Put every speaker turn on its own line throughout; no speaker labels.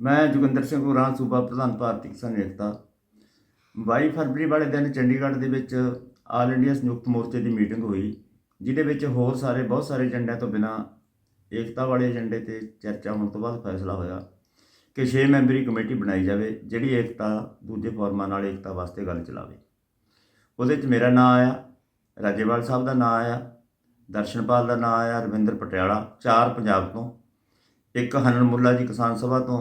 ਮੈਂ ਜੋਗਿੰਦਰ ਸਿੰਘ ਉਰਾਂ ਸੂਬਾ ਪ੍ਰਧਾਨ ਭਾਰਤੀ ਕਿਸਾਨ ਏਕਤਾ। 22 ਫਰਵਰੀ ਵਾਲੇ ਦਿਨ ਚੰਡੀਗੜ੍ਹ ਦੇ ਵਿੱਚ ਆਲ ਇੰਡੀਆ ਸੰਯੁਕਤ ਮੋਰਚੇ ਦੀ ਮੀਟਿੰਗ ਹੋਈ, ਜਿਹਦੇ ਵਿੱਚ ਹੋਰ ਸਾਰੇ, ਬਹੁਤ ਸਾਰੇ ਏਜੰਡਿਆਂ ਤੋਂ ਬਿਨਾ ਏਕਤਾ ਵਾਲੇ ਏਜੰਡੇ ਤੇ ਚਰਚਾ ਹੋਣ ਤੋਂ ਬਾਅਦ ਫੈਸਲਾ ਹੋਇਆ ਕਿ 6 ਮੈਂਬਰੀ ਕਮੇਟੀ ਬਣਾਈ ਜਾਵੇ, ਜਿਹੜੀ ਏਕਤਾ ਦੂਜੇ ਫੋਰਮਾਂ ਨਾਲ ਏਕਤਾ ਵਾਸਤੇ ਗੱਲ ਚਲਾਵੇ। ਉਹਦੇ 'ਚ ਮੇਰਾ ਨਾਮ ਆਇਆ, ਰਾਜੇਵਾਲ ਸਾਹਿਬ ਦਾ ਨਾਮ ਆਇਆ, ਦਰਸ਼ਨਪਾਲ ਦਾ ਨਾਮ ਆਇਆ, ਰਵਿੰਦਰ ਪਟਿਆਲਾ, ਚਾਰ ਪੰਜਾਬ ਤੋਂ, ਇੱਕ ਹਨਨ ਮੁੱਲਾ ਜੀ ਕਿਸਾਨ ਸਭਾ ਤੋਂ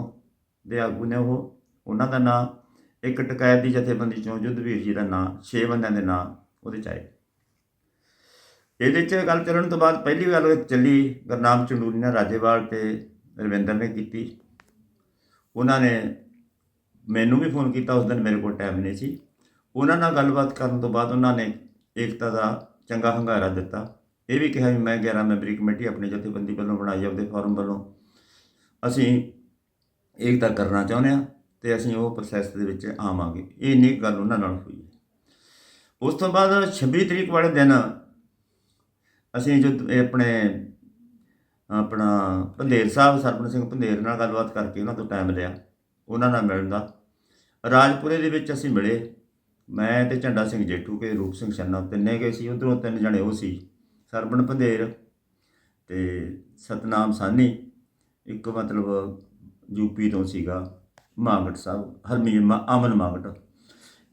ਦੇ ਆਗੂ ਨੇ ਉਹ, ਉਹਨਾਂ ਦਾ ਨਾਂ, ਇੱਕ ਟਕੈਤ ਦੀ ਜਥੇਬੰਦੀ ਚੋਂ ਜੁੱਧਵੀਰ ਜੀ ਦਾ ਨਾਂ, ਛੇ ਬੰਦਿਆਂ ਦੇ ਨਾਂ ਉਹਦੇ ਚ ਆਏ। ਇਹਦੇ ਚ ਗੱਲ ਚੱਲਣ ਤੋਂ ਬਾਅਦ ਪਹਿਲੀ ਗੱਲ ਚੱਲੀ ਗੁਰਨਾਮ ਚੰਡੂਰੀ ਨੇ ਰਾਜੇਵਾਲ ਤੇ ਰਵਿੰਦਰ ਨੇ ਕੀਤੀ। ਉਹਨਾਂ ਨੇ ਮੈਨੂੰ ਵੀ ਫੋਨ ਕੀਤਾ, ਉਸ ਦਿਨ ਮੇਰੇ ਕੋਲ ਟਾਈਮ ਨਹੀਂ ਸੀ। ਉਹਨਾਂ ਨਾਲ ਗੱਲਬਾਤ ਕਰਨ ਤੋਂ ਬਾਅਦ ਉਹਨਾਂ ਨੇ ਏਕਤਾ ਦਾ ਚੰਗਾ ਹੰਗਾਰਾ ਦਿੱਤਾ। ਇਹ ਵੀ ਕਿਹਾ ਵੀ ਮੈਂ 11 ਮੈਂਬਰੀ ਕਮੇਟੀ ਆਪਣੀ ਜਥੇਬੰਦੀ ਵੱਲੋਂ ਬਣਾਈ ਆਪਦੇ ਫੋਰਮ ਵੱਲੋਂ। ਅਸੀਂ ਏਕਤਾ ਕਰਨਾ ਚਾਹੁੰਦੇ ਹਾਂ ਤੇ ਅਸੀਂ ਉਹ ਪ੍ਰੋਸੈਸ ਦੇ ਵਿੱਚ ਆਵਾਂਗੇ। ਇਹ ਇੰਨੀ ਗੱਲ ਉਹਨਾਂ ਨਾਲ ਹੋਈ ਉਸ ਤੋਂ ਬਾਅਦ 26 ਤਰੀਕ ਵਾਲੇ ਦਿਨ ਅਸੀਂ ਜੋ ਆਪਣੇ, ਆਪਣਾ ਪੰਧੇਰ ਸਾਹਿਬ, ਸਰਪੰਚ ਸਿੰਘ ਪੰਧੇਰ ਨਾਲ ਗੱਲਬਾਤ ਕਰਕੇ ਉਹਨਾਂ ਤੋਂ ਟਾਈਮ ਲਿਆ, ਉਹਨਾਂ ਨਾਲ ਮਿਲਣ ਦਾ। ਰਾਜਪੁਰੇ ਦੇ ਵਿੱਚ ਅਸੀਂ ਮਿਲੇ। ਮੈਂ ਤੇ ਝੰਡਾ ਸਿੰਘ ਜੇਠੂ ਕੇ ਰੂਪ ਸਿੰਘ ਛੰਨਾ ਤਿੰਨੇ ਗਏ ਸੀ। ਉਧਰੋਂ ਤਿੰਨ ਜਣੇ ਉਹ ਸੀ ਸਰਬਣ ਪੰਧੇਰ ਤੇ ਸਤਨਾਮ ਸਾਨੀ ਇੱਕ ਮਤਲਬ ਯੂਪੀ ਤੋਂ ਸੀਗਾ ਮਾਗਟ ਸਾਹਿਬ, ਹਰਮੀਤ ਅਮਨ ਮਾਗਟ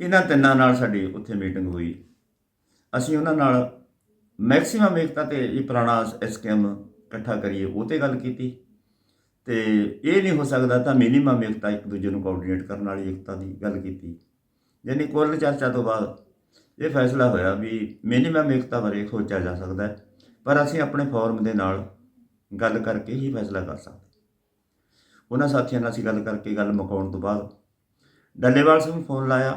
ਇਹਨਾਂ ਤਿੰਨਾਂ ਨਾਲ ਸਾਡੀ ਉੱਥੇ ਮੀਟਿੰਗ ਹੋਈ। ਅਸੀਂ ਉਹਨਾਂ ਨਾਲ ਮੈਕਸਿਮਮ ਏਕਤਾ ਤੇ ਇਹ ਪੁਰਾਣਾ ਐਸਕੇਐਮ ਇਕੱਠਾ ਕਰੀਏ, ਉਹ ਤੇ ਗੱਲ ਕੀਤੀ। ਤੇ ਇਹ ਨਹੀਂ ਹੋ ਸਕਦਾ ਤਾਂ ਮਿਨੀਮਮ ਏਕਤਾ ਇੱਕ ਦੂਜੇ ਨੂੰ ਕੋਆਰਡੀਨੇਟ ਕਰਨ ਵਾਲੀ ਏਕਤਾ ਦੀ ਗੱਲ ਕੀਤੀ। ਯਾਨੀ ਕੁੱਲ ਚਰਚਾ ਤੋਂ ਬਾਅਦ ਇਹ ਫੈਸਲਾ ਹੋਇਆ ਵੀ ਮਿਨੀਮਮ ਏਕਤਾ ਬਾਰੇ ਸੋਚਿਆ ਜਾ ਸਕਦਾ ਹੈ, ਪਰ ਅਸੀਂ ਆਪਣੇ ਫੋਰਮ ਦੇ ਨਾਲ ਗੱਲ ਕਰਕੇ ਹੀ ਫੈਸਲਾ ਕਰ ਸਕਦੇ ਉਹਨਾਂ ਸਾਥੀਆਂ ਨਾਲ ਅਸੀਂ ਗੱਲ ਕਰਕੇ ਗੱਲ ਮੁਕਾਉਣ ਤੋਂ ਬਾਅਦ ਡੱਲੇਵਾਲ ਸਾਹਿਬ ਨੂੰ ਫੋਨ ਲਾਇਆ।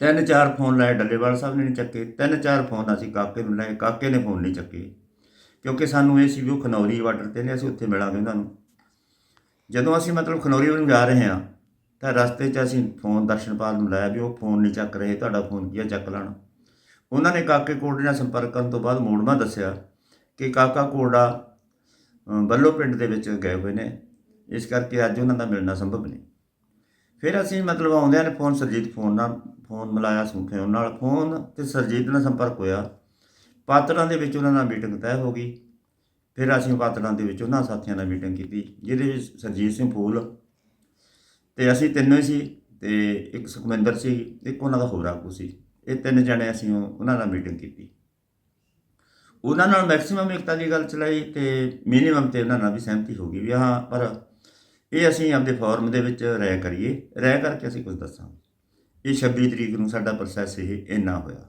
ਤਿੰਨ ਚਾਰ ਫੋਨ ਲਾਏ ਡੱਲੇਵਾਲ ਸਾਹਿਬ ਨੇ ਨਹੀਂ ਚੱਕੇ। ਤਿੰਨ ਚਾਰ ਫੋਨ ਅਸੀਂ ਕਾਕੇ ਨੂੰ ਲਾਏ। ਕਾਕੇ ਨੇ ਫੋਨ ਨਹੀਂ ਚੱਕੇ ਕਿਉਂਕਿ ਸਾਨੂੰ ਇਹ ਸੀ ਵੀ ਉਹ ਖਨੌਰੀ ਬਾਰਡਰ ਤੇ ਨੇ ਅਸੀਂ ਉੱਥੇ ਮਿਲਾਂਗੇ ਉਹਨਾਂ ਨੂੰ। ਜਦੋਂ ਅਸੀਂ ਮਤਲਬ ਖਨੌਰੀ ਵੱਲ ਜਾ ਰਹੇ ਹਾਂ ਤਾਂ ਰਸਤੇ 'ਚ ਅਸੀਂ ਫੋਨ ਦਰਸ਼ਨਪਾਲ ਨੂੰ ਲਾਇਆ ਵੀ ਉਹ ਫੋਨ ਨਹੀਂ ਚੱਕ ਰਹੇ ਤੁਹਾਡਾ ਫੋਨ ਕੀ ਆ ਚੱਕ ਲੈਣ। ਉਹਨਾਂ ਨੇ ਕਾਕੇ ਕੋਰਡੇ ਨਾਲ ਸੰਪਰਕ ਕਰਨ ਤੋਂ ਬਾਅਦ ਮੋੜਮਾ ਦੱਸਿਆ ਕਿ ਕਾਕਾ ਕੋਰਡਾ ਅ, ਬੱਲੋ ਪਿੰਡ ਦੇ ਵਿੱਚ ਗਏ ਹੋਏ ਨੇ। ਇਸ ਕਰਕੇ ਅੱਜ ਉਹਨਾਂ ਦਾ ਮਿਲਣਾ ਸੰਭਵ ਨਹੀਂ। ਫਿਰ ਅਸੀਂ ਮਤਲਬ ਆਉਂਦਿਆਂ ਨੇ ਫੋਨ ਸਰਜੀਤ ਫੋਨ ਨਾਲ, ਫੋਨ ਮਿਲਾਇਆ ਸੁਖੇ ਨਾਲ। ਫੋਨ ਤੇ ਸਰਜੀਤ ਨਾਲ ਸੰਪਰਕ ਹੋਇਆ। ਪਾਤੜਾਂ ਦੇ ਵਿੱਚ ਉਹਨਾਂ ਨਾਲ ਮੀਟਿੰਗ ਤੈਅ ਹੋ ਗਈ। ਫਿਰ ਅਸੀਂ ਪਾਤੜਾਂ ਦੇ ਵਿੱਚ ਉਹਨਾਂ ਸਾਥੀਆਂ ਨਾਲ ਮੀਟਿੰਗ ਕੀਤੀ, ਜਿਹਦੇ ਵਿੱਚ ਸਰਜੀਤ ਸਿੰਘ ਫੂਲ ਤੇ ਅਸੀਂ ਤਿੰਨੋਂ ਹੀ ਸੀ ਤੇ ਇੱਕ ਸੁਖਮਿੰਦਰ ਸੀ, ਇੱਕ ਉਹਨਾਂ ਦਾ ਹੋਰ ਆਗੂ ਸੀ। ਇਹ ਤਿੰਨ ਜਣੇ ਅਸੀਂ ਉਹਨਾਂ ਨਾਲ ਮੀਟਿੰਗ ਕੀਤੀ। ਉਹਨਾਂ ਨਾਲ ਮੈਕਸਿਮਮ ਏਕਤਾ ਦੀ ਗੱਲ ਚਲਾਈ ਤੇ ਮਿਨੀਮਮ ਤੇ ਉਹਨਾਂ ਨਾਲ ਵੀ ਸਹਿਮਤੀ ਹੋ ਗਈ ਵੀ ਹਾਂ, ਪਰ ਇਹ ਅਸੀਂ ਆਪਦੇ ਫੋਰਮ ਦੇ ਵਿੱਚ ਰਹਿ ਕਰੀਏ। ਰਹਿ ਕਰਕੇ ਅਸੀਂ ਕੁਝ ਦੱਸਾਂਗੇ। ਇਹ 26 ਤਰੀਕ ਨੂੰ ਸਾਡਾ ਪ੍ਰੋਸੈਸ ਇਹ ਇੰਨਾ ਹੋਇਆ।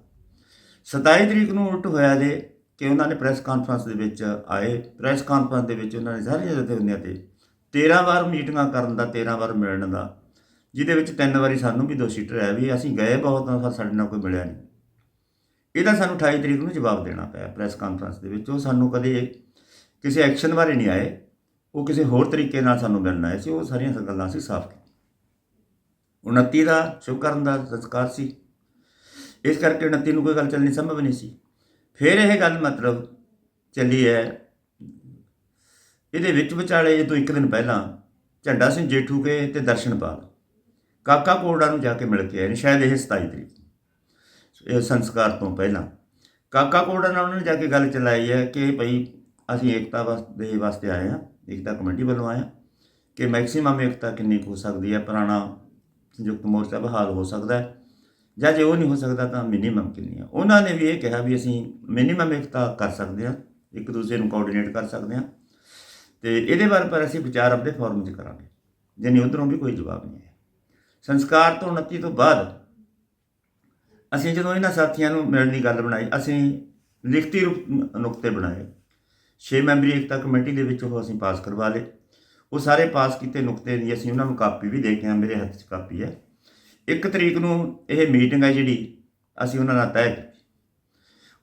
27 ਤਰੀਕ ਨੂੰ ਉਲਟ ਹੋਇਆ ਜੇ ਕਿ ਉਹਨਾਂ ਨੇ ਪ੍ਰੈਸ ਕਾਨਫਰੰਸ ਦੇ ਵਿੱਚ ਆਏ। ਪ੍ਰੈਸ ਕਾਨਫਰੰਸ ਦੇ ਵਿੱਚ ਉਹਨਾਂ ਨੇ ਸਾਰੀਆਂ ਜਥੇਬੰਦੀਆਂ ਤੇ 13 ਵਾਰ ਮੀਟਿੰਗਾਂ ਕਰਨ ਦਾ 13 ਵਾਰ ਮਿਲਣ ਦਾ, ਜਿਹਦੇ ਵਿੱਚ ਤਿੰਨ ਵਾਰੀ ਸਾਨੂੰ ਵੀ ਦੋਸ਼ੀ ਠਹਿਰਾਇਆ ਵੀ ਅਸੀਂ ਗਏ ਬਹੁਤ ਹਾਂ ਪਰ ਸਾਡੇ ਨਾਲ ਕੋਈ ਮਿਲਿਆ ਨਹੀਂ। ਇਹਦਾ ਸਾਨੂੰ 28 ਤਰੀਕ ਨੂੰ ਜਵਾਬ ਦੇਣਾ ਪਿਆ ਪ੍ਰੈਸ ਕਾਨਫਰੰਸ ਦੇ ਵਿੱਚ। ਉਹ ਸਾਨੂੰ ਕਦੇ ਕਿਸੇ ਐਕਸ਼ਨ ਬਾਰੇ ਨਹੀਂ ਆਏ। ਉਹ ਕਿਸੇ ਹੋਰ ਤਰੀਕੇ ਨਾਲ ਸਾਨੂੰ ਮਿਲਣਾ ਆਏ ਸੀ, ਉਹ ਸਾਰੀਆਂ ਗੱਲਾਂ ਅਸੀਂ ਸਾਫ਼ ਕੀਤੀਆਂ। 29 ਦਾ ਸ਼ੁਭ ਕਰਨ ਦਾ ਸੰਸਕਾਰ ਸੀ। ਇਸ ਕਰਕੇ 29 ਨੂੰ ਕੋਈ ਗੱਲ ਚੱਲਣੀ ਸੰਭਵ ਨਹੀਂ ਸੀ। ਫਿਰ ਇਹ ਗੱਲ ਮਤਲਬ ਚੱਲੀ ਹੈ, ਇਹਦੇ ਵਿੱਚ ਵਿਚਾਲੇ ਇਹ ਤੋਂ ਇੱਕ ਦਿਨ ਪਹਿਲਾਂ ਝੰਡਾ ਸਿੰਘ ਜੇਠੂ ਕੇ ਤੇ ਦਰਸ਼ਨਪਾਲ ਕਾਕਾ ਕੋੜਾ ਨੂੰ ਜਾ ਕੇ ਮਿਲ ਕੇ ਆਏ ਨੇ, ਸ਼ਾਇਦ ਇਹ 27 ਤਰੀਕ ਇਹ ਸੰਸਕਾਰ ਤੋਂ ਪਹਿਲਾਂ। ਕਾਕਾ ਕੋੜਾ ਨਾਲ ਉਹਨਾਂ ਨੇ ਜਾ ਕੇ ਗੱਲ ਚਲਾਈ ਹੈ ਕਿ ਭਈ ਅਸੀਂ ਏਕਤਾ ਦੇ ਵਾਸਤੇ ਆਏ ਹਾਂ। ਏਕਤਾ ਕਮੇਟੀ ਵੱਲੋਂ ਆਇਆ ਕਿ ਮੈਕਸਿਮਮ ਏਕਤਾ ਕਿੰਨੀ ਕੁ ਹੋ ਸਕਦੀ ਹੈ, ਪੁਰਾਣਾ ਸੰਯੁਕਤ ਮੋਰਚਾ ਬਹਾਲ ਹੋ ਸਕਦਾ ਹੈ ਜਾਂ ਜੇ ਉਹ ਨਹੀਂ ਹੋ ਸਕਦਾ ਤਾਂ ਮਿਨੀਮਮ ਕਿੰਨੀ ਆ ਉਹਨਾਂ ਨੇ ਵੀ ਇਹ ਕਿਹਾ ਵੀ ਅਸੀਂ ਮਿਨੀਮਮ ਏਕਤਾ ਕਰ ਸਕਦੇ ਹਾਂ, ਇੱਕ ਦੂਜੇ ਨੂੰ ਕੋਆਰਡੀਨੇਟ ਕਰ ਸਕਦੇ ਹਾਂ ਤੇ ਇਹਦੇ ਬਾਰੇ ਪਰ ਅਸੀਂ ਵਿਚਾਰ ਆਪਣੇ ਫੋਰਮ 'ਚ ਕਰਾਂਗੇ ਜਾਨੀ ਉਧਰੋਂ ਵੀ ਕੋਈ ਜਵਾਬ ਨਹੀਂ ਹੈ। ਸੰਸਕਾਰ ਤੋਂ 29 ਤੋਂ ਬਾਅਦ ਅਸੀਂ ਜਦੋਂ ਇਹਨਾਂ ਸਾਥੀਆਂ ਨੂੰ ਮਿਲਣ ਦੀ ਗੱਲ ਬਣਾਈ, ਅਸੀਂ ਲਿਖਤੀ ਰੂਪ ਨੁਕਤੇ ਬਣਾਏ। ਛੇ ਮੈਂਬਰੀ ਏਕਤਾ ਕਮੇਟੀ ਦੇ ਵਿੱਚ ਉਹ ਅਸੀਂ ਪਾਸ ਕਰਵਾ ਲਏ। ਉਹ ਸਾਰੇ ਪਾਸ ਕੀਤੇ ਨੁਕਤੇ ਦੀ ਅਸੀਂ ਉਹਨਾਂ ਨੂੰ ਕਾਪੀ ਵੀ ਦੇ ਕੇ ਆ ਮੇਰੇ ਹੱਥ 'ਚ ਕਾਪੀ ਹੈ। ਇੱਕ ਤਰੀਕ ਨੂੰ ਇਹ ਮੀਟਿੰਗ ਹੈ ਜਿਹੜੀ ਅਸੀਂ ਉਹਨਾਂ ਨਾਲ ਤੈਅ ਕੀਤੀ।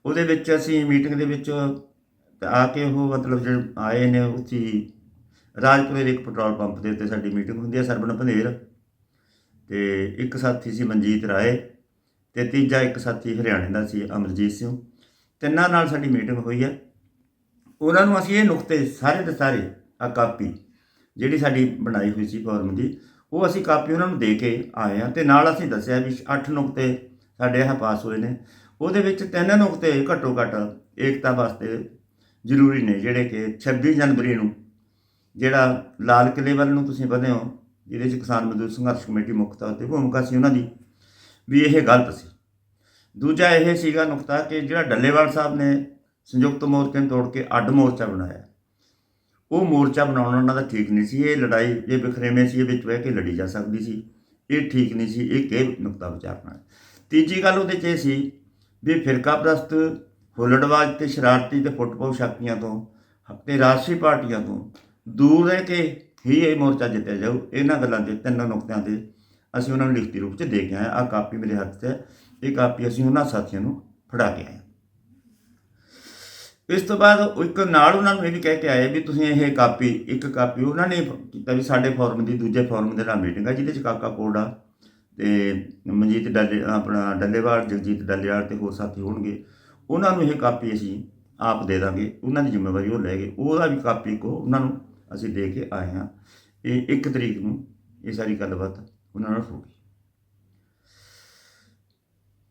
ਉਹਦੇ ਵਿੱਚ ਅਸੀਂ ਮੀਟਿੰਗ ਦੇ ਵਿੱਚ ਆ ਕੇ ਉਹ ਮਤਲਬ ਜਿਹੜੇ ਆਏ ਨੇ ਉੱਥੇ ਰਾਜਪੁਰੇ ਦੇ ਇੱਕ ਪੈਟਰੋਲ ਪੰਪ ਦੇ ਉੱਤੇ ਸਾਡੀ ਮੀਟਿੰਗ ਹੁੰਦੀ ਹੈ, ਸਰਬਣ ਭੰਦੇਰ ਤੇ ਇੱਕ ਸਾਥੀ ਸੀ ਮਨਜੀਤ ਰਾਏ ਤੇ ਤੀਜਾ ਇੱਕ ਸਾਥੀ ਹਰਿਆਣੇ ਦਾ ਸੀ ਅਮਰਜੀਤ ਸਿੰਘ। ਤਿੰਨਾਂ ਨਾਲ ਸਾਡੀ ਮੀਟਿੰਗ ਹੋਈ ਹੈ। ਉਹਨਾਂ ਨੂੰ ਅਸੀਂ ਇਹ ਨੁਕਤੇ ਸਾਰੇ ਦੇ ਸਾਰੇ ਆ ਕਾਪੀ ਜਿਹੜੀ ਸਾਡੀ ਬਣਾਈ ਹੋਈ ਸੀ ਫਾਰਮ ਦੀ, ਉਹ ਅਸੀਂ ਕਾਪੀ ਉਹਨਾਂ ਨੂੰ ਦੇ ਕੇ ਆਏ ਹਾਂ ਤੇ ਨਾਲ ਅਸੀਂ ਦੱਸਿਆ ਵੀ 8 ਨੁਕਤੇ ਸਾਡੇ ਇਹ ਪਾਸ ਹੋਏ ਨੇ। ਉਹਦੇ ਵਿੱਚ ਤਿੰਨ ਨੁਕਤੇ ਘੱਟੋ ਘੱਟ ਏਕਤਾ ਵਾਸਤੇ ਜ਼ਰੂਰੀ ਨੇ, ਜਿਹੜੇ ਕਿ 26 ਜਨਵਰੀ ਨੂੰ ਜਿਹੜਾ ਲਾਲ ਕਿਲੇ ਵੱਲ ਨੂੰ ਤੁਸੀਂ ਵਧੇ ਹੋ, ਜਿਹਦੇ 'ਚ ਕਿਸਾਨ ਮਜ਼ਦੂਰ ਸੰਘਰਸ਼ ਕਮੇਟੀ ਮੁੱਖ ਤੌਰ ਤੇ ਭੂਮਿਕਾ ਸੀ ਉਹਨਾਂ ਦੀ, ਵੀ ਇਹ ਗਲਤ ਸੀ। ਦੂਜਾ ਇਹ ਸੀਗਾ ਨੁਕਤਾ ਕਿ ਜਿਹੜਾ ਡੱਲੇਵਾਲ ਸਾਹਿਬ ਨੇ ਸੰਯੁਕਤ ਮੋਰਚੇ ਨੂੰ ਤੋੜ ਕੇ ਅੱਡ ਮੋਰਚਾ ਬਣਾਇਆ। ਉਹ ਮੋਰਚਾ ਬਣਾਉਣਾ ਉਹਨਾਂ ਦਾ ਠੀਕ ਨਹੀਂ ਸੀ। ਇਹ ਲੜਾਈ ਇਹ ਵਿਖਰੇਵੇਂ ਸੀ, ਇਹ ਵਿੱਚ ਬਹਿ ਕੇ ਲੜੀ ਜਾ ਸਕਦੀ ਸੀ। ਇਹ ਠੀਕ ਨਹੀਂ ਸੀ, ਇਹ ਕਿ ਨੁਕਤਾ ਵਿਚਾਰਨਾ ਤੀਜੀ ਗੱਲ ਉਹਦੇ 'ਚ ਇਹ ਸੀ ਵੀ ਫਿਰਕਾ ਪ੍ਰਸਤ ਹੁੱਲੜਬਾਜ਼ ਤੇ ਸ਼ਰਾਰਤੀ ਤੇ ਫੁੱਟਬਾਲ ਸ਼ਕਤੀਆਂ ਤੋਂ, ਤੇ ਰਾਸ਼ਟਰੀ ਪਾਰਟੀਆਂ ਤੋਂ ਦੂਰ ਰਹਿ ਕੇ ਹੀ ਇਹ ਮੋਰਚਾ ਜਿੱਤਿਆ ਜਾਊ। ਇਹਨਾਂ ਗੱਲਾਂ ਤੇ ਤਿੰਨ ਨੁਕਤਿਆਂ ਤੇ ਅਸੀਂ ਉਹਨਾਂ ਨੂੰ ਲਿਖਤੀ ਰੂਪ 'ਚ ਦੇ ਕੇ ਆਏ। ਆ ਕਾਪੀ ਮੇਰੇ ਹੱਥ 'ਚ ਹੈ। ਇਹ ਕਾਪੀ ਅਸੀਂ ਉਹਨਾਂ ਸਾਥੀਆਂ ਨੂੰ ਫੜਾ ਕੇ ਆਏ ਹਾਂ। ਇਸ ਤੋਂ ਬਾਅਦ ਇੱਕ ਨਾਲ ਉਹਨਾਂ ਨੂੰ ਇਹ ਵੀ ਕਹਿ ਕੇ ਆਏ ਵੀ ਤੁਸੀਂ ਇਹ ਕਾਪੀ, ਇੱਕ ਕਾਪੀ ਉਹਨਾਂ ਨੇ ਕੀਤਾ ਵੀ ਸਾਡੇ ਫੋਰਮ ਦੀ, ਦੂਜੇ ਫੋਰਮ ਦੇ ਨਾਲ ਮੀਟਿੰਗ ਆ, ਜਿਹਦੇ ਚ ਕਾਕਾ ਕੋੜਾ ਤੇ ਮਨਜੀਤ ਡੱਲੇ, ਆਪਣਾ ਡੱਲੇਵਾਲ, ਜਗਜੀਤ ਡੱਲੇਵਾਲ ਤੇ ਹੋਰ ਸਾਥੀ ਹੋਣਗੇ। ਉਹਨਾਂ ਨੂੰ ਇਹ ਕਾਪੀ ਅਸੀਂ ਆਪ ਦੇ ਦਾਂਗੇ, ਉਹਨਾਂ ਦੀ ਜ਼ਿੰਮੇਵਾਰੀ ਉਹ ਲੈ ਗਏ। ਉਹਦਾ ਵੀ ਕਾਪੀ ਕੋ ਉਹਨਾਂ ਨੂੰ ਅਸੀਂ ਦੇ ਕੇ ਆਏ ਹਾਂ। ਇਹ ਇੱਕ ਤਰੀਕ ਨੂੰ ਇਹ ਸਾਰੀ ਗੱਲਬਾਤ ਉਹਨਾਂ ਨਾਲ ਹੋ